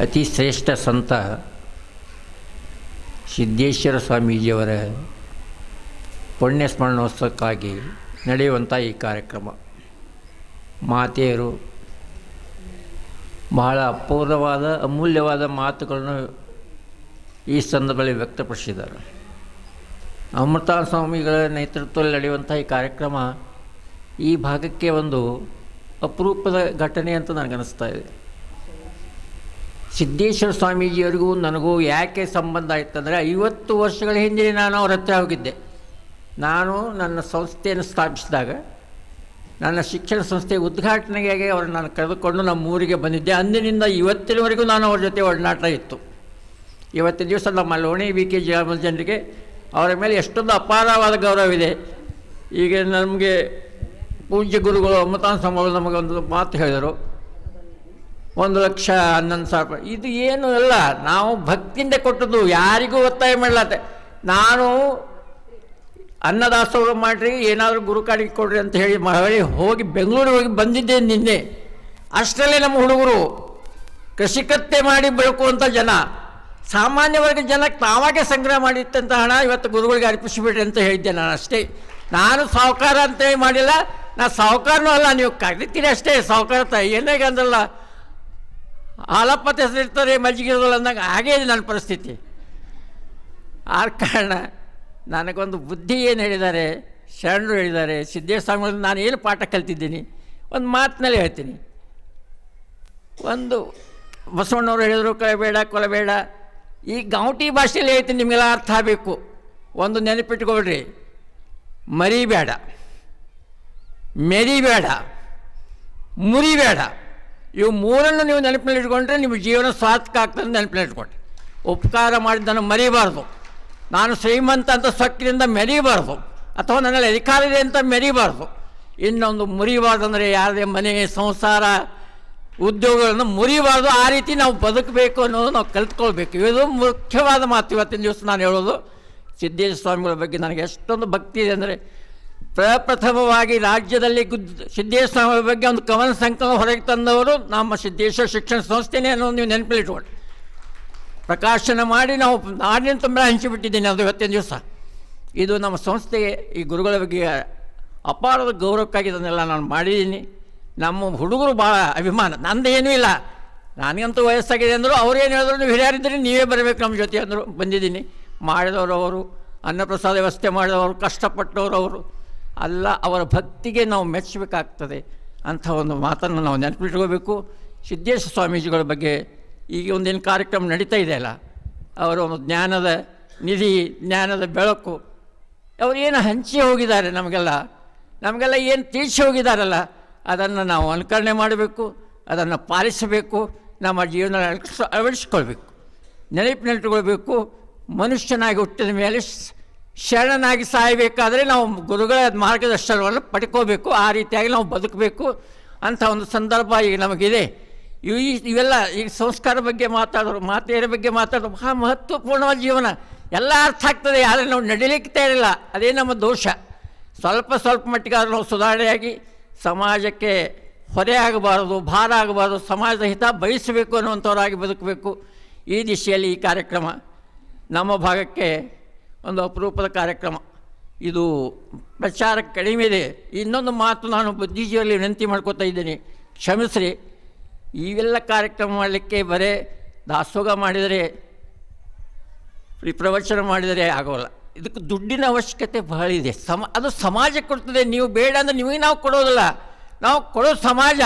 ಅತಿ ಶ್ರೇಷ್ಠ ಸಂತ ಸಿದ್ದೇಶ್ವರ ಸ್ವಾಮೀಜಿಯವರ ಪುಣ್ಯ ಸ್ಮರಣೋತ್ಸವಕ್ಕಾಗಿ ನಡೆಯುವಂಥ ಈ ಕಾರ್ಯಕ್ರಮ. ಮಾತೆಯರು ಬಹಳ ಅಪೂರ್ವವಾದ ಅಮೂಲ್ಯವಾದ ಮಾತುಗಳನ್ನು ಈ ಸಂದರ್ಭದಲ್ಲಿ ವ್ಯಕ್ತಪಡಿಸಿದ್ದಾರೆ. ಅಮೃತ ಸ್ವಾಮಿಗಳ ನೇತೃತ್ವದಲ್ಲಿ ನಡೆಯುವಂಥ ಈ ಕಾರ್ಯಕ್ರಮ ಈ ಭಾಗಕ್ಕೆ ಒಂದು ಅಪರೂಪದ ಘಟನೆ ಅಂತ ನನಗನ್ನಿಸ್ತಾ ಇದೆ. ಸಿದ್ದೇಶ್ವರ ಸ್ವಾಮೀಜಿಯವರಿಗೂ ನನಗೂ ಯಾಕೆ ಸಂಬಂಧ ಆಯ್ತಂದರೆ ಐವತ್ತು ವರ್ಷಗಳ ಹಿಂದೆ ನಾನು ಅವ್ರ ಹತ್ರ ಹೋಗಿದ್ದೆ. ನಾನು ನನ್ನ ಸಂಸ್ಥೆಯನ್ನು ಸ್ಥಾಪಿಸಿದಾಗ, ನನ್ನ ಶಿಕ್ಷಣ ಸಂಸ್ಥೆ ಉದ್ಘಾಟನೆಗೆ ಅವರು ನಾನು ಕರೆದುಕೊಂಡು ನಮ್ಮ ಊರಿಗೆ ಬಂದಿದ್ದೆ. ಅಂದಿನಿಂದ ಇವತ್ತಿನವರೆಗೂ ನಾನು ಅವ್ರ ಜೊತೆ ಒಡನಾಟ ಇತ್ತು. ಇವತ್ತಿನ ದಿವಸ ನಮ್ಮ ಲೋಣಿ ವಿ ಕೆ ಜಾಮಲ್ ಜನರಿಗೆ ಅವರ ಮೇಲೆ ಎಷ್ಟೊಂದು ಅಪಾರವಾದ ಗೌರವವಿದೆ ಈಗ ನಮಗೆ ಪೂಜ್ಯ ಗುರುಗಳು ಅಮೃತಾನ್ ನಮಗೆ ನಮಗೊಂದು ಮಾತು ಹೇಳಿದರು. ಒಂದು ಲಕ್ಷ ಹನ್ನೊಂದು ಸಾವಿರ ರೂಪಾಯಿ. ಇದು ಏನು ಅಲ್ಲ, ನಾವು ಭಕ್ತಿಯಿಂದ ಕೊಟ್ಟದ್ದು ಯಾರಿಗೂ ಒತ್ತಾಯ ಮಾಡಲತ್ತೆ ನಾನು ಅನ್ನದಾಸೋಹ ಮಾಡಿರಿ, ಏನಾದರೂ ಗುರುಕಾಡಿಗೆ ಕೊಡ್ರಿ ಅಂತ ಹೇಳಿ ಮಹಳಿ ಹೋಗಿ ಬೆಂಗಳೂರಿಗೆ ಹೋಗಿ ಬಂದಿದ್ದೆ ನಿನ್ನೆ. ಅಷ್ಟರಲ್ಲೇ ನಮ್ಮ ಹುಡುಗರು ಕೃಷಿಕತ್ತೆ ಮಾಡಿ ಬೆಳಕುವಂಥ ಜನ. ಸಾಮಾನ್ಯ ಜನಕ್ಕೆ ತಾವಾಗೆ ಸಂಗ್ರಹ ಮಾಡಿತ್ತಂಥ ಹಣ ಇವತ್ತು ಗುರುಗಳಿಗೆ ಅರ್ಪಿಸಿಬಿಡ್ರಿ ಅಂತ ಹೇಳಿದ್ದೆ ನಾನು ಅಷ್ಟೇ. ನಾನು ಸಾಹುಕಾರ ಅಂತೇಳಿ ಮಾಡಿಲ್ಲ. ನಾ ಸಾಹುಕಾರನೂ ಅಲ್ಲ, ನೀವು ಕರಿತೀರಿ ಅಷ್ಟೇ. ಸಾಹುಕಾರ ಏನೇ ಅಂದ್ರಲ್ಲ ಹಾಲಪ್ಪತ್ತ ಹೆಸರಿರ್ತಾರೆ ಮಜ್ಜಿಗೆ ಇರೋಲ್ಲ ಅಂದಾಗ ಹಾಗೇ ಇದೆ ನನ್ನ ಪರಿಸ್ಥಿತಿ. ಆ ಕಾರಣ ನನಗೊಂದು ಬುದ್ಧಿ ಏನು ಹೇಳಿದ್ದಾರೆ, ಶರಣರು ಹೇಳಿದ್ದಾರೆ ಸಿದ್ದೇಶ್ವರ ನಾನು ಏನು ಪಾಠ ಕಲ್ತಿದ್ದೀನಿ, ಒಂದು ಮಾತಿನಲ್ಲಿ ಹೇಳ್ತೀನಿ. ಒಂದು ಬಸವಣ್ಣವ್ರು ಹೇಳಿದ್ರು, ಕೊಲಬೇಡ ಕೊಲಬೇಡ. ಈ ಗೌಟಿ ಭಾಷೆಯಲ್ಲಿ ಹೇಳ್ತೀನಿ, ನಿಮಗೆಲ್ಲ ಅರ್ಥ ಆಗಬೇಕು. ಒಂದು ನೆನಪಿಟ್ಕೊಳ್ರಿ. ಮರಿಬೇಡ. ಮೆರಿಬೇಡ. ಮುರಿಬೇಡ. ಇವು ಮೂರನ್ನು ನೀವು ನೆನಪಿನಲ್ಲಿ ಇಟ್ಕೊಂಡ್ರೆ ನಿಮ್ಮ ಜೀವನ ಸಾರ್ಥಕ ಆಗ್ತದೆ ನೆನಪಿನಲ್ಲಿ ಇಟ್ಕೊಂಡ್ರೆ. ಉಪಕಾರ ಮಾಡಿದ್ದನ್ನು ಮರಿಬಾರ್ದು. ನಾನು ಶ್ರೀಮಂತ ಅಂತ ಸೊಕ್ಕಿನಿಂದ ಮೆರಿಬಾರ್ದು. ಅಥವಾ ನನ್ನಲ್ಲಿ ಅಧಿಕಾರ ಇದೆ ಅಂತ ಮೆರಿಬಾರ್ದು. ಇನ್ನೊಂದು ಮುರಿಬಾರ್ದು ಅಂದರೆ ಯಾರದೇ ಮನೆ, ಸಂಸಾರ, ಉದ್ಯೋಗಗಳನ್ನು ಮುರಿಬಾರ್ದು. ಆ ರೀತಿ ನಾವು ಬದುಕಬೇಕು ಅನ್ನೋದು ನಾವು ಕಲಿತ್ಕೊಳ್ಬೇಕು. ಇದು ಮುಖ್ಯವಾದ ಮಾತು ಇವತ್ತಿನ ದಿವಸ ನಾನು ಹೇಳೋದು. ಸಿದ್ದೇಶ್ವರ ಸ್ವಾಮಿಗಳ ಬಗ್ಗೆ ನನಗೆ ಎಷ್ಟೊಂದು ಭಕ್ತಿ ಇದೆ ಅಂದರೆ ಪ್ರಪ್ರಥಮವಾಗಿ ರಾಜ್ಯದಲ್ಲಿ ಗುದ್ ಸಿದ್ದೇಶ್ವರ ಬಗ್ಗೆ ಒಂದು ಕವನ ಸಂಕಲನ ಹೊರಗೆ ತಂದವರು ನಮ್ಮ ಸಿದ್ದೇಶ್ವರ ಶಿಕ್ಷಣ ಸಂಸ್ಥೆನೇ ಅನ್ನೋದು ನೀವು ನೆನಪಲ್ಲಿಟ್ಕೊಳ್ಳಿ ಪ್ರಕಾಶನ ಮಾಡಿ ನಾವು ನಾಡಿನ ತುಂಬ ಹಂಚಿಬಿಟ್ಟಿದ್ದೀನಿ ಅದು ಇವತ್ತಿನ ದಿವಸ. ಇದು ನಮ್ಮ ಸಂಸ್ಥೆಗೆ ಈ ಗುರುಗಳ ಬಗ್ಗೆ ಅಪಾರದ ಗೌರವಕ್ಕಾಗಿ ಇದನ್ನೆಲ್ಲ ನಾನು ಮಾಡಿದ್ದೀನಿ. ನಮ್ಮ ಹುಡುಗರು ಭಾಳ ಅಭಿಮಾನ. ನಂದು ಏನೂ ಇಲ್ಲ. ನನಗಂತೂ ವಯಸ್ಸಾಗಿದೆ ಅಂದರು ಅವ್ರು ಏನು ಹೇಳಿದ್ರು ನೀವು ಹಿರಿಯರಿದ್ದರೆ ನೀವೇ ಬರಬೇಕು ನಮ್ಮ ಜೊತೆ ಅಂದರು ಬಂದಿದ್ದೀನಿ. ಮಾಡಿದವರು ಅವರು, ಅನ್ನಪ್ರಸಾದ ವ್ಯವಸ್ಥೆ ಮಾಡಿದವರು, ಕಷ್ಟಪಟ್ಟವರು ಅವರು. ಅಲ್ಲ, ಅವರ ಭಕ್ತಿಗೆ ನಾವು ಮೆಚ್ಚಬೇಕಾಗ್ತದೆ ಅಂಥ ಒಂದು ಮಾತನ್ನು ನಾವು ನೆನಪಿಟ್ಕೋಬೇಕು. ಸಿದ್ದೇಶ್ವರ ಸ್ವಾಮೀಜಿಗಳ ಬಗ್ಗೆ ಈಗ ಒಂದೇನು ಕಾರ್ಯಕ್ರಮ ನಡೀತಾ ಇದೆಯಲ್ಲ ಅವರ ಒಂದು ಜ್ಞಾನದ ನಿಧಿ, ಜ್ಞಾನದ ಬೆಳಕು, ಅವರು ಏನು ಹಂಚಿ ಹೋಗಿದ್ದಾರೆ ನಮಗೆಲ್ಲ ನಮಗೆಲ್ಲ ಏನು ತಿಳಿಸಿ ಹೋಗಿದ್ದಾರಲ್ಲ, ಅದನ್ನು ನಾವು ಅನುಕರಣೆ ಮಾಡಬೇಕು, ಅದನ್ನು ಪಾಲಿಸಬೇಕು, ನಮ್ಮ ಜೀವನ ಅಳವಡಿಸ್ ಅಳವಡಿಸ್ಕೊಳ್ಬೇಕು ನೆನಪಿನಲ್ಲಿಟ್ಕೊಳ್ಬೇಕು ಮನುಷ್ಯನಾಗಿ ಹುಟ್ಟಿದ ಮೇಲೆ ಶರಣನಾಗಿ ಸಾಯಬೇಕಾದರೆ ನಾವು ಗುರುಗಳ ಮಾರ್ಗದರ್ಶನವನ್ನು ಪಡ್ಕೋಬೇಕು, ಆ ರೀತಿಯಾಗಿ ನಾವು ಬದುಕಬೇಕು ಅಂತ ಒಂದು ಸಂದರ್ಭ ಈಗ ನಮಗಿದೆ. ಇವು ಈ- ಇವೆಲ್ಲ ಈಗ ಸಂಸ್ಕಾರ ಬಗ್ಗೆ ಮಾತಾಡೋರು ಮಾತೆಯರ ಬಗ್ಗೆ ಮಾತಾಡೋರು ಬಹಳ ಮಹತ್ವಪೂರ್ಣವಾದ ಜೀವನ. ಎಲ್ಲ ಅರ್ಥ ಆಗ್ತದೆ ಆದರೆ ನಾವು ನಡಿಲಿಕ್ಕೆ ಇರಲಿಲ್ಲ ಅದೇ ನಮ್ಮ ದೋಷ. ಸ್ವಲ್ಪ ಸ್ವಲ್ಪ ಮಟ್ಟಿಗಾದ್ರೂ ನಾವು ಸುಧಾರಣೆಯಾಗಿ ಸಮಾಜಕ್ಕೆ ಹೊರೆ ಆಗಬಾರದು, ಭಾರ ಆಗಬಾರದು, ಸಮಾಜದ ಹಿತ ಬಯಸಬೇಕು ಅನ್ನುವಂಥವರಾಗಿ ಬದುಕಬೇಕು. ಈ ದಿಶೆಯಲ್ಲಿ ಈ ಕಾರ್ಯಕ್ರಮ ನಮ್ಮ ಭಾಗಕ್ಕೆ ಒಂದು ಅಪರೂಪದ ಕಾರ್ಯಕ್ರಮ. ಇದು ಪ್ರಚಾರ ಕಡಿಮೆ ಇದೆ. ಇನ್ನೊಂದು ಮಾತು ನಾನು ಬುದ್ಧಿಜೀವಿಯಲ್ಲಿ ವಿನಂತಿ ಮಾಡ್ಕೋತಾ ಇದ್ದೀನಿ. ಕ್ಷಮಿಸ್ರಿ. ಇವೆಲ್ಲ ಕಾರ್ಯಕ್ರಮ ಮಾಡಲಿಕ್ಕೆ ಬರೇ ದಾಸೋಗ ಮಾಡಿದರೆ ಪ್ರವಚನ ಮಾಡಿದರೆ ಆಗೋಲ್ಲ. ಇದಕ್ಕೆ ದುಡ್ಡಿನ ಅವಶ್ಯಕತೆ ಬಹಳ ಇದೆ. ಸಮ, ಅದು ಸಮಾಜ ಕೊಡ್ತದೆ. ನೀವು ಬೇಡ ಅಂದರೆ ನಿಮಗೆ ನಾವು ಕೊಡೋದಲ್ಲ. ನಾವು ಕೊಡೋ ಸಮಾಜ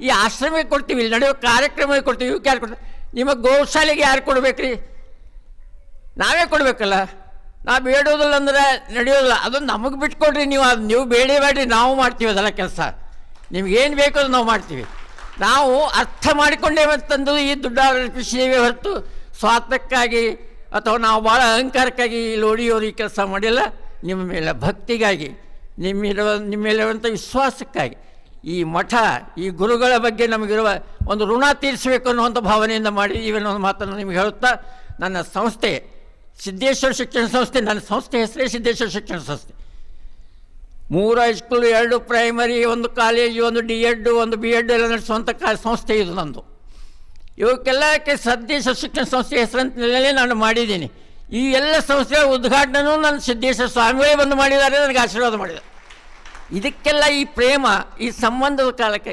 ಈ ಆಶ್ರಮಕ್ಕೆ ಕೊಡ್ತೀವಿ. ಇಲ್ಲಿ ನಡೆಯೋ ಕಾರ್ಯಕ್ರಮಕ್ಕೆ ಕೊಡ್ತೀವಿ. ಇವಕ್ಕೆ ಯಾರು ಕೊಡ್ತೀವಿ ನಿಮಗೆ ಗೋಶಾಲೆಗೆ ಯಾರು ಕೊಡಬೇಕ್ರಿ? ನಾವೇ ಕೊಡಬೇಕಲ್ಲ. ನಾವು ಬೇಡೋದಿಲ್ಲ ಅಂದ್ರೆ ನಡೆಯೋದಿಲ್ಲ. ಅದನ್ನು ನಮಗೆ ಬಿಟ್ಕೊಡ್ರಿ, ನೀವು ಅದು ನೀವು ಬೇಡಬೇಡ್ರಿ ನಾವು ಮಾಡ್ತೀವಿ ಅದೆಲ್ಲ ಕೆಲಸ. ನಿಮ್ಗೇನು ಬೇಕೋ ಅದು ನಾವು ಮಾಡ್ತೀವಿ. ನಾವು ಅರ್ಥ ಮಾಡಿಕೊಂಡೇ ಮತ್ತಂದು ಈ ದುಡ್ಡು ಸೇವೆ ಹೊರತು ಸ್ವಾರ್ಥಕ್ಕಾಗಿ ಅಥವಾ ನಾವು ಭಾಳ ಅಹಂಕಾರಕ್ಕಾಗಿ ಇಲ್ಲಿ ಹೊಡಿಯೋರು ಈ ಕೆಲಸ ಮಾಡಿಲ್ಲ. ನಿಮ್ಮ ಮೇಲೆ ಭಕ್ತಿಗಾಗಿ, ನಿಮ್ಮಿರುವ ನಿಮ್ಮ ಮೇಲಿರುವಂಥ ವಿಶ್ವಾಸಕ್ಕಾಗಿ ಈ ಮಠ, ಈ ಗುರುಗಳ ಬಗ್ಗೆ ನಮಗಿರುವ ಒಂದು ಋಣ ತೀರಿಸಬೇಕು ಅನ್ನುವಂಥ ಭಾವನೆಯಿಂದ ಮಾಡಿ ಇವನ್ನೊಂದು ಮಾತನ್ನು ನಿಮಗೆ ಹೇಳುತ್ತಾ ನನ್ನ ಸಂಸ್ಥೆ ಸಿದ್ದೇಶ್ವರ ಶಿಕ್ಷಣ ಸಂಸ್ಥೆ, ನನ್ನ ಸಂಸ್ಥೆ ಹೆಸರೇ ಸಿದ್ದೇಶ್ವರ ಶಿಕ್ಷಣ ಸಂಸ್ಥೆ. ಮೂರು ಹೈಸ್ಕೂಲ್ ಎರಡು ಪ್ರೈಮರಿ ಒಂದು ಕಾಲೇಜು ಒಂದು ಡಿ ಎಡ್ಡು ಒಂದು ಬಿ ಎಡ್ ಎಲ್ಲ ನಡೆಸುವಂಥ ಕಾ, ಸಂಸ್ಥೆ ಇದು ನಂದು. ಇವಕ್ಕೆಲ್ಲಕ್ಕೆ ಸದ್ದೇಶ ಶಿಕ್ಷಣ ಸಂಸ್ಥೆ ಹೆಸರಿನಲ್ಲೇ ನಾನು ಮಾಡಿದ್ದೀನಿ. ಈ ಎಲ್ಲ ಸಂಸ್ಥೆಯ ಉದ್ಘಾಟನೆಯೂ ನನ್ನ ಸಿದ್ದೇಶ್ವರ ಸ್ವಾಮಿಗಳೇ ಬಂದು ಮಾಡಿದ್ದಾರೆ, ನನಗೆ ಆಶೀರ್ವಾದ ಮಾಡಿದ್ದಾರೆ. ಇದಕ್ಕೆಲ್ಲ ಈ ಪ್ರೇಮ, ಈ ಸಂಬಂಧದ ಕಾಲಕ್ಕೆ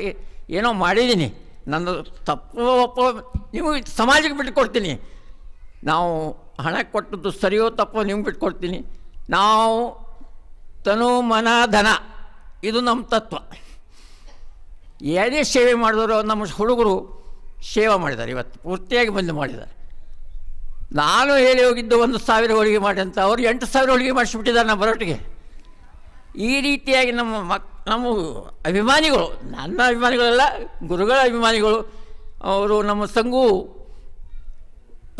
ಏನೋ ಮಾಡಿದ್ದೀನಿ. ನನ್ನ ತಪ್ಪು ಒಪ್ಪ, ನೀವು ಸಮಾಜಕ್ಕೆ ಬಿಟ್ಟುಕೊಡ್ತೀನಿ. ನಾವು ಹಣ ಕೊಟ್ಟದ್ದು ಸರಿಯೋ ತಪ್ಪೋ ನಿಮ್ಗೆ ಬಿಟ್ಕೊಡ್ತೀನಿ. ನಾವು ತನು ಮನ ಧನ ಇದು ನಮ್ಮ ತತ್ವ. ಏನೇ ಸೇವೆ ಮಾಡಿದ್ರು ನಮ್ಮ ಹುಡುಗರು ಸೇವೆ ಮಾಡಿದ್ದಾರೆ ಇವತ್ತು, ಪೂರ್ತಿಯಾಗಿ ಬಂದು ಮಾಡಿದ್ದಾರೆ. ನಾನು ಹೇಳಿ ಹೋಗಿದ್ದು ಒಂದು ಸಾವಿರ ಹೋಳಿಗೆ ಮಾಡಿ ಅಂತ, ಅವ್ರು ಎಂಟು ಸಾವಿರ ಹೋಳಿಗೆ ಮಾಡಿಸ್ಬಿಟ್ಟಿದ್ದಾರೆ ನಮ್ಮ ಬರೋಟಿಗೆ ಈ ರೀತಿಯಾಗಿ ನಮ್ಮ ಮಕ್, ನಮ್ಮ ಅಭಿಮಾನಿಗಳು, ನನ್ನ ಅಭಿಮಾನಿಗಳೆಲ್ಲ, ಗುರುಗಳ ಅಭಿಮಾನಿಗಳು, ಅವರು ನಮ್ಮ ಸಂಘು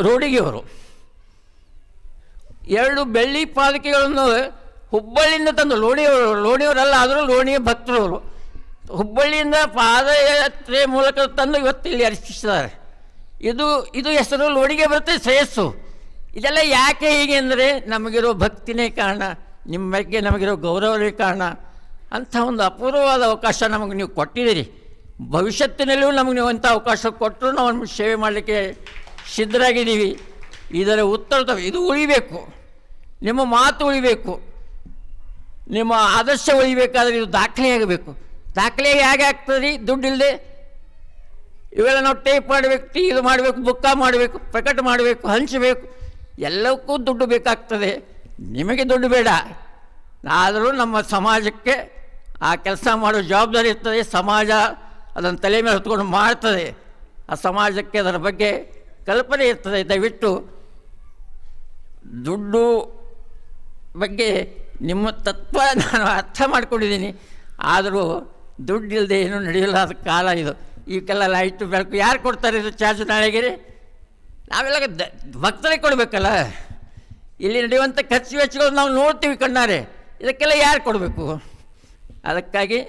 ರೋಡಿಗೆಯವರು. ಎರಡು ಬೆಳ್ಳಿ ಪಾದಕೆಗಳನ್ನು ಹುಬ್ಬಳ್ಳಿಯಿಂದ ತಂದು ಲೋಣಿಯವರು, ಲೋಣಿಯವರಲ್ಲ, ಆದರೂ ಲೋಣಿಯ ಭಕ್ತರವರು. ಹುಬ್ಬಳ್ಳಿಯಿಂದ ಪಾದಯಾತ್ರೆ ಮೂಲಕ ತಂದು ಇವತ್ತು ಇಲ್ಲಿ ಅರ್ಪಿಸಿದ್ದಾರೆ ಇದು ಇದು ಹೆಸರು, ಲೋಣಿಗೆ ಬರುತ್ತೆ ಶ್ರೇಯಸ್ಸು. ಇದೆಲ್ಲ ಯಾಕೆ ಹೀಗೆ ಅಂದರೆ, ನಮಗಿರೋ ಭಕ್ತಿನೇ ಕಾರಣ ನಿಮ್ಮ ಬಗ್ಗೆ ನಮಗಿರೋ ಗೌರವವೇ ಕಾರಣ. ಅಂಥ ಒಂದು ಅಪೂರ್ವವಾದ ಅವಕಾಶ ನಮಗೆ ನೀವು ಕೊಟ್ಟಿದ್ದೀರಿ. ಭವಿಷ್ಯತ್ತಿನಲ್ಲೂ ನಮಗೆ ನೀವು ಅಂಥ ಅವಕಾಶ ಕೊಟ್ಟರು ನಾವು ಸೇವೆ ಮಾಡಲಿಕ್ಕೆ ಸಿದ್ಧರಾಗಿದ್ದೀವಿ. ಇದರ ಉತ್ತರ ಇದು ಉಳಿಬೇಕು. ನಿಮ್ಮ ಮಾತು ಉಳಿಬೇಕು. ನಿಮ್ಮ ಆದರ್ಶ ಉಳಿಬೇಕಾದ್ರೆ ಇದು ದಾಖಲೆಯಾಗಬೇಕು ದಾಖಲೆ ಹೇಗೆ ಆಗ್ತದೆ? ದುಡ್ಡಿಲ್ಲದೆ ಇವೆಲ್ಲ ನಾವು ಟೇಪ್ ಮಾಡಬೇಕು ಟೀ ಇದು ಮಾಡಬೇಕು, ಬುಕ್ಕ ಮಾಡಬೇಕು, ಪ್ರಕಟ ಮಾಡಬೇಕು, ಹಂಚಬೇಕು. ಎಲ್ಲಕ್ಕೂ ದುಡ್ಡು ಬೇಕಾಗ್ತದೆ. ನಿಮಗೆ ದುಡ್ಡು ಬೇಡ. ಆದರೂ ನಮ್ಮ ಸಮಾಜಕ್ಕೆ ಆ ಕೆಲಸ ಮಾಡೋ ಜವಾಬ್ದಾರಿ ಇರ್ತದೆ. ಸಮಾಜ ಅದನ್ನು ತಲೆ ಮೇಲೆ ಹೊತ್ಕೊಂಡು ಮಾಡ್ತದೆ. ಆ ಸಮಾಜಕ್ಕೆ ಅದರ ಬಗ್ಗೆ ಕಲ್ಪನೆ ಇರ್ತದೆ. ದಯವಿಟ್ಟು ದುಡ್ಡು ಬಗ್ಗೆ ನಿಮ್ಮ ತತ್ವ ನಾನು ಅರ್ಥ ಮಾಡ್ಕೊಂಡಿದ್ದೀನಿ. ಆದರೂ ದುಡ್ಡಿಲ್ಲದೆ ಏನೂ ನಡೆಯಲ್ಲ ಅದು ಕಾಲ ಇದು. ಇವಕ್ಕೆಲ್ಲ ಲೈಟು ಬೆಳಕು ಯಾರು ಕೊಡ್ತಾರೆ ಇದು ಚಾರ್ಜ್ ನಾಳೆಗೆ ನಾವೆಲ್ಲ ದ ಭಕ್ತರಿಗೆ ಕೊಡಬೇಕಲ್ಲ? ಇಲ್ಲಿ ನಡೆಯುವಂಥ ಖರ್ಚು ವೆಚ್ಚಗಳು ನಾವು ನೋಡ್ತೀವಿ ಕಣ್ಣಾರೆ. ಇದಕ್ಕೆಲ್ಲ ಯಾರು ಕೊಡಬೇಕು? ಅದಕ್ಕಾಗಿ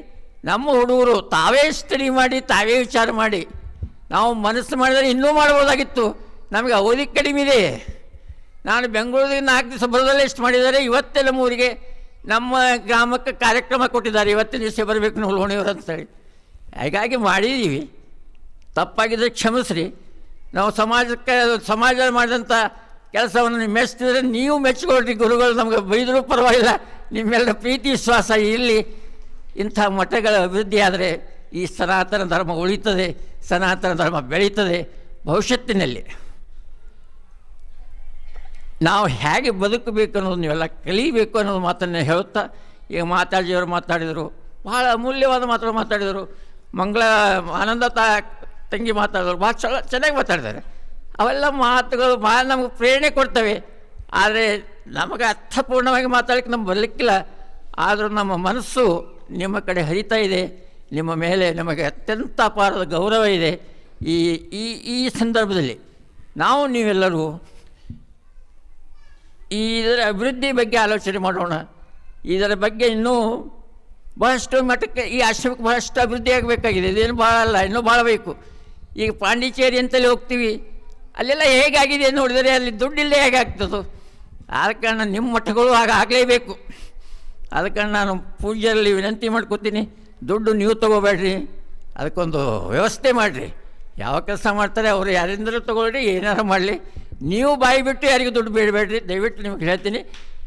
ನಮ್ಮ ಹುಡುಗರು ತಾವೇ ಸ್ಟಡಿ ಮಾಡಿ, ತಾವೇ ವಿಚಾರ ಮಾಡಿ. ನಾವು ಮನಸ್ಸು ಮಾಡಿದರೆ ಇನ್ನೂ ಮಾಡ್ಬೋದಾಗಿತ್ತು ನಮಗೆ ಅವಧಿ ಕಡಿಮೆ ಇದೆ. ನಾನು ಬೆಂಗಳೂರಿಗೆ ನಾಲ್ಕು ದಿವಸ ಬರೋದಲ್ಲೇ ಇಷ್ಟು ಮಾಡಿದ್ದಾರೆ. ಇವತ್ತೆಲ್ಲ ಮೂರಿಗೆ ನಮ್ಮ ಗ್ರಾಮಕ್ಕೆ ಕಾರ್ಯಕ್ರಮ ಕೊಟ್ಟಿದ್ದಾರೆ. ಇವತ್ತಿನ ದಿವಸ ಬರಬೇಕು ನಾವು ಅಂತ ಅಂತೇಳಿ ಹಾಗಾಗಿ ಮಾಡಿದ್ದೀವಿ ತಪ್ಪಾಗಿದ್ದರೆ ಕ್ಷಮಿಸ್ರಿ. ನಾವು ಸಮಾಜಕ್ಕೆ ಸಮಾಜ ಮಾಡಿದಂಥ ಕೆಲಸವನ್ನು ಮೆಚ್ಚಿದ್ರೆ ನೀವು ಮೆಚ್ಚಿಕೊಳ್ರಿ ಗುರುಗಳು ನಮಗೆ ಬೈದರೂ ಪರವಾಗಿಲ್ಲ. ನಿಮ್ಮೆಲ್ಲ ಪ್ರೀತಿ, ವಿಶ್ವಾಸ ಇಲ್ಲಿ. ಇಂಥ ಮಠಗಳ ಅಭಿವೃದ್ಧಿ ಆದರೆ ಈ ಸನಾತನ ಧರ್ಮ ಉಳಿತದೆ, ಸನಾತನ ಧರ್ಮ ಬೆಳೀತದೆ ಭವಿಷ್ಯತ್ತಿನಲ್ಲಿ. ನಾವು ಹೇಗೆ ಬದುಕಬೇಕು ಅನ್ನೋದು ನೀವೆಲ್ಲ ಕಲಿಬೇಕು ಅನ್ನೋದು ಮಾತನ್ನು ಹೇಳುತ್ತಾ, ಈಗ ಮಾತಾಜಿಯವರು ಮಾತಾಡಿದರು ಭಾಳ ಅಮೂಲ್ಯವಾದ ಮಾತುಗಳು ಮಾತಾಡಿದರು. ಮಂಗಳ, ಆನಂದ ತಾ, ತಂಗಿ ಮಾತಾಡಿದರು ಭಾಳ ಚಲೋ, ಚೆನ್ನಾಗಿ ಮಾತಾಡಿದ್ದಾರೆ. ಅವೆಲ್ಲ ಮಾತುಗಳು ಭಾಳ ನಮಗೆ ಪ್ರೇರಣೆ ಕೊಡ್ತವೆ. ಆದರೆ ನಮಗೆ ಅರ್ಥಪೂರ್ಣವಾಗಿ ಮಾತಾಡಲಿಕ್ಕೆ ನಮ್ಗೆ ಬರಲಿಕ್ಕಿಲ್ಲ. ಆದರೂ ನಮ್ಮ ಮನಸ್ಸು ನಿಮ್ಮ ಕಡೆ ಹರಿತಾ ಇದೆ. ನಿಮ್ಮ ಮೇಲೆ ನಮಗೆ ಅತ್ಯಂತ ಅಪಾರದ ಗೌರವ ಇದೆ. ಈ ಈ ಈ ಸಂದರ್ಭದಲ್ಲಿ ನಾವು ನೀವೆಲ್ಲರೂ ಇದರ ಅಭಿವೃದ್ಧಿ ಬಗ್ಗೆ ಆಲೋಚನೆ ಮಾಡೋಣ. ಇದರ ಬಗ್ಗೆ ಇನ್ನೂ ಬಹಳಷ್ಟು ಮಟ್ಟಕ್ಕೆ ಈ ಆಶ್ರಮಕ್ಕೆ ಬಹಳಷ್ಟು ಅಭಿವೃದ್ಧಿ ಆಗಬೇಕಾಗಿದೆ. ಇದೇನು ಭಾಳ ಅಲ್ಲ, ಇನ್ನೂ ಭಾಳ ಬೇಕು. ಈಗ ಪಾಂಡಿಚೇರಿ ಅಂತಲೇ ಹೋಗ್ತೀವಿ. ಅಲ್ಲೆಲ್ಲ ಹೇಗಾಗಿದೆ ನೋಡಿದರೆ ಅಲ್ಲಿ ದುಡ್ಡಿಲ್ಲದೆ ಹೇಗಾಗ್ತದೋ? ಆದ ಕಾರಣ ನಿಮ್ಮ ಮಠಗಳು ಹಾಗೆ ಆಗಲೇಬೇಕು. ಆದ ಕಾರಣ ನಾನು ಪೂಜೆಯಲ್ಲಿ ವಿನಂತಿ ಮಾಡ್ಕೊತೀನಿ, ದುಡ್ಡು ನೀವು ತೊಗೋಬೇಡ್ರಿ, ಅದಕ್ಕೊಂದು ವ್ಯವಸ್ಥೆ ಮಾಡಿರಿ. ಯಾವ ಕೆಲಸ ಮಾಡ್ತಾರೆ ಅವರು ಯಾರಿಂದಲೂ ತೊಗೊಳ್ರಿ ಏನಾರು ಮಾಡಲಿ. ನೀವು ಬಾಯಿ ಬಿಟ್ಟು ಯಾರಿಗೂ ದುಡ್ಡು ಬೇಡಬೇಡ್ರಿ ದಯವಿಟ್ಟು ನಿಮ್ಗೆ ಹೇಳ್ತೀನಿ.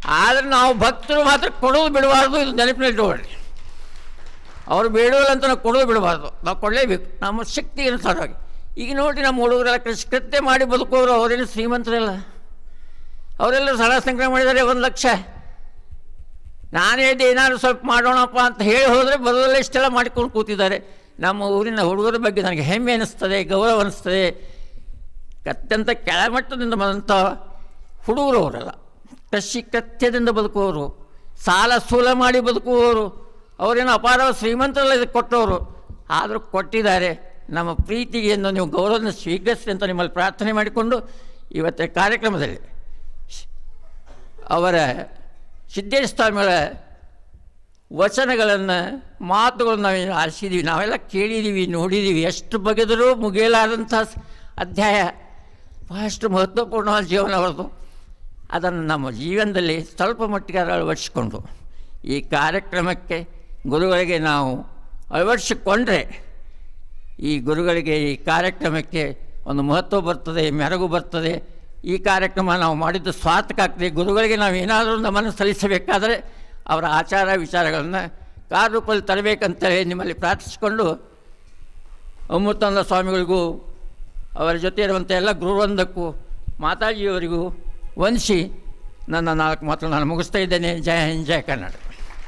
ಆದರೆ ನಾವು ಭಕ್ತರು ಮಾತ್ರ ಕೊಡೋದು ಬಿಡಬಾರ್ದು, ಇದು ನೆನಪಿನಲ್ಲಿ ಅವರು ಅವ್ರು ಬೇಡವಲ್ಲ ಅಂತ ನಾವು ಕೊಡೋದು ಬಿಡಬಾರ್ದು. ನಾವು ಕೊಡಲೇಬೇಕು. ನಮ್ಮ ಶಕ್ತಿ ಅನುಸಾರವಾಗಿ. ಈಗ ನೋಡಿ ನಮ್ಮ ಹುಡುಗರೆಲ್ಲ ಕೃಷಿ ಮಾಡಿ ಬದುಕೋರು, ಅವರೇನು ಶ್ರೀಮಂತರಲ್ಲ? ಅವರೆಲ್ಲ ಸಲ ಸಂಗ್ರಹ ಮಾಡಿದ್ದಾರೆ, ಒಂದು ಲಕ್ಷ. ನಾನೇ ಏನಾದ್ರು ಸ್ವಲ್ಪ ಮಾಡೋಣಪ್ಪ ಅಂತ ಹೇಳಿ ಹೋದರೆ ಬರೋದಲ್ಲ ಇಷ್ಟೆಲ್ಲ ಮಾಡಿಕೊಂಡು ಕೂತಿದ್ದಾರೆ. ನಮ್ಮ ಊರಿನ ಹುಡುಗರ ಬಗ್ಗೆ ನನಗೆ ಹೆಮ್ಮೆ ಅನ್ನಿಸ್ತದೆ ಗೌರವ ಅನ್ನಿಸ್ತದೆ ಅತ್ಯಂತ ಕೆಳಮಟ್ಟದಿಂದ ಬಂದಂಥ ಹುಡುಗರು ಅವರೆಲ್ಲ ಕಶಿ ಕತ್ಯದಿಂದ ಬದುಕುವವರು, ಸಾಲ ಸೂಲ ಮಾಡಿ ಬದುಕುವವರು, ಅವರೇನು ಅಪಾರ ಶ್ರೀಮಂತರಲ್ಲ ಇದಕ್ಕೆ ಕೊಟ್ಟವರು. ಆದರೂ ಕೊಟ್ಟಿದ್ದಾರೆ. ನಮ್ಮ ಪ್ರೀತಿಗೆ ಎಂದು ನೀವು ಗೌರವನ ಸ್ವೀಕರಿಸಿ ಅಂತ ನಿಮ್ಮಲ್ಲಿ ಪ್ರಾರ್ಥನೆ ಮಾಡಿಕೊಂಡು ಇವತ್ತಿನ ಕಾರ್ಯಕ್ರಮದಲ್ಲಿ ಅವರ ಸಿದ್ದೇಶ್ವರ ಸ್ವಾಮಿಗಳ ವಚನಗಳನ್ನು, ಮಾತುಗಳನ್ನು ನಾವೇನು ಆರಿಸಿದ್ದೀವಿ ನಾವೆಲ್ಲ ಕೇಳಿದ್ದೀವಿ ನೋಡಿದ್ದೀವಿ ಎಷ್ಟು ಬಗೆದರೂ ಮುಗಿಯಲಾದಂಥ ಅಧ್ಯಾಯ. ಬಹಳಷ್ಟು ಮಹತ್ವಪೂರ್ಣವಾದ ಜೀವನ ಅವರದು ಅದನ್ನು ನಮ್ಮ ಜೀವನದಲ್ಲಿ ಸ್ವಲ್ಪ ಮಟ್ಟಿಗೆ ಅಳವಡಿಸಿಕೊಂಡು ಈ ಕಾರ್ಯಕ್ರಮಕ್ಕೆ ಗುರುಗಳಿಗೆ ನಾವು ಅಳವಡಿಸಿಕೊಂಡ್ರೆ ಈ ಗುರುಗಳಿಗೆ ಈ ಕಾರ್ಯಕ್ರಮಕ್ಕೆ ಒಂದು ಮಹತ್ವ ಬರ್ತದೆ, ಮೆರಗು ಬರ್ತದೆ. ಈ ಕಾರ್ಯಕ್ರಮ ನಾವು ಮಾಡಿದ್ದು ಸ್ವಾರ್ಥಕ ಆಗ್ತದೆ. ಗುರುಗಳಿಗೆ ನಾವು ಏನಾದರೂ ನಮ್ಮನ್ನು ಸಲ್ಲಿಸಬೇಕಾದರೆ ಅವರ ಆಚಾರ ವಿಚಾರಗಳನ್ನು ಕಾರ್ಯರೂಪದಲ್ಲಿ ತರಬೇಕಂತೇಳಿ ನಿಮ್ಮಲ್ಲಿ ಪ್ರಾರ್ಥಿಸಿಕೊಂಡು ಅಮೃತಾನಂದ ಸ್ವಾಮಿಗಳಿಗೂ ಅವರ ಜೊತೆ ಇರುವಂಥ ಎಲ್ಲ ಗುರುವೃಂದಕ್ಕೂ, ಮಾತಾಜಿಯವರಿಗೂ ವಂದಿಸಿ ನನ್ನ ನಾಲ್ಕು ಮಾತು ನಾನು ಮುಗಿಸ್ತಾ ಇದ್ದೇನೆ. ಜಯ ಹಿಂದ್ ಜಯ ಕನ್ನಡ